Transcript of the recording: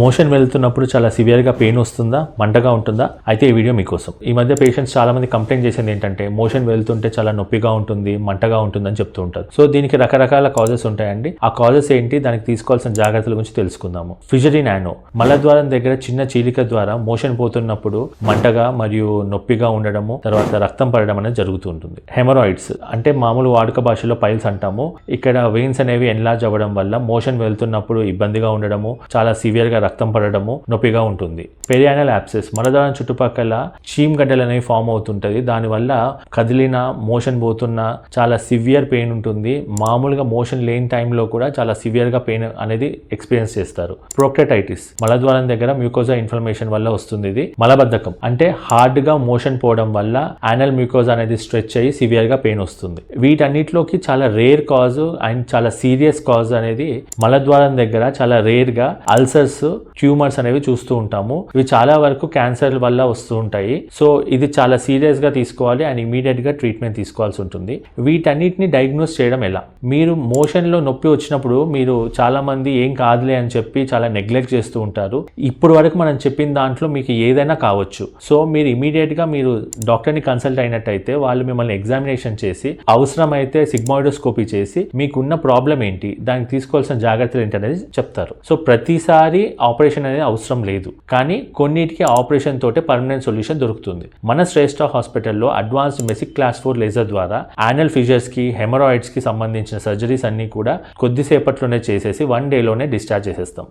Motion వెళ్తున్నప్పుడు చాలా సివియర్గా పెయిన్ వస్తుందా? మంటగా ఉంటుందా? అయితే ఈ వీడియో మీకోసం. ఈ మధ్య పేషెంట్స్ చాలా మంది కంప్లైంట్ చేసింది ఏంటంటే మోషన్ వెళ్తుంటే చాలా నొప్పిగా ఉంటుంది మంటగా ఉంటుందని చెప్తూ ఉంటారు. సో దీనికి రకరకాల కాజెస్ ఉంటాయండి. ఆ కాజెస్ ఏంటి? దానికి తీసుకోవాల్సిన జాగ్రత్తల గురించి తెలుసుకుందాము. ఫిజరీ నానో మలద్వారం దగ్గర చిన్న చీలిక ద్వారా మోషన్ పోతున్నప్పుడు మంటగా మరియు నొప్పిగా ఉండడము తర్వాత రక్తం పడడం అనేది జరుగుతూ ఉంటుంది. హెమరాయిడ్స్ అంటే మామూలు వాడుక భాషలో పైల్స్ అంటాము. ఇక్కడ వెయిన్స్ అనేవి ఎన్లాజ్ అవ్వడం వల్ల మోషన్ వెళ్తున్నప్పుడు ఇబ్బందిగా ఉండడము చాలా సివియర్గా రక్తం పడడము నొప్పిగా ఉంటుంది. పెరియానల్ యాప్సెస్ మలద్వారం చుట్టుపక్కల చీమ్ గడ్డలు అనేవి ఫామ్ అవుతుంటది. దానివల్ల కదిలిన మోషన్ పోతున్న చాలా సివియర్ పెయిన్ ఉంటుంది. మామూలుగా మోషన్ లేని టైంలో కూడా చాలా సివియర్గా పెయిన్ అనేది ఎక్స్పీరియన్స్ చేస్తారు. ప్రోక్టైటిస్ మలద్వారం దగ్గర మ్యూకోజా ఇన్ఫర్మేషన్ వల్ల వస్తుంది ఇది. మలబద్ధకం అంటే హార్డ్గా మోషన్ పోవడం వల్ల యానల్ మ్యూకోజా అనేది స్ట్రెచ్ అయ్యి సివియర్గా పెయిన్ వస్తుంది. వీటన్నిటిలోకి చాలా రేర్ కాజ్ అండ్ చాలా సీరియస్ కాజ్ అనేది మలద్వారం దగ్గర చాలా రేర్గా అల్సర్స్ ట్యూమర్స్ అనేవి చూస్తూ ఉంటాము. ఇవి చాలా వరకు క్యాన్సర్ వల్ల వస్తూ ఉంటాయి. సో ఇది చాలా సీరియస్గా తీసుకోవాలి అండ్ ఇమీడియట్గా ట్రీట్మెంట్ తీసుకోవాల్సి ఉంటుంది. వీటన్నిటిని డయాగ్నోస్ చేయడం ఎలా? మీరు మోషన్లో నొప్పి వచ్చినప్పుడు మీరు చాలా మంది ఏం కాదులే అని చెప్పి చాలా నెగ్లెక్ట్ చేస్తూ ఉంటారు. ఇప్పుడు వరకు మనం చెప్పిన దాంట్లో మీకు ఏదైనా కావచ్చు. సో మీరు ఇమీడియట్గా మీరు డాక్టర్ని కన్సల్ట్ అయినట్టయితే వాళ్ళు మిమ్మల్ని ఎగ్జామినేషన్ చేసి అవసరమైతే సిగ్మాయిడోస్కోపీ చేసి మీకున్న ప్రాబ్లం ఏంటి? దానికి తీసుకోవాల్సిన జాగ్రత్తలు ఏంటి అనేది చెప్తారు. సో ప్రతిసారి ఆపరేషన్ అనేది అవసరం లేదు. కానీ కొన్నిటికి ఆపరేషన్ తోటే పర్మనెంట్ సొల్యూషన్ దొరుకుతుంది. మన శ్రేష్ఠ హాస్పిటల్లో అడ్వాన్స్డ్ మెసిక్ క్లాస్ ఫోర్ లేజర్ ద్వారా యానల్ ఫిజర్స్కి హెమరాయిడ్స్కి సంబంధించిన సర్జరీస్ అన్ని కూడా కొద్దిసేపట్లోనే చేసేసి వన్ డేలోనే డిశ్చార్జ్ చేసేస్తాం.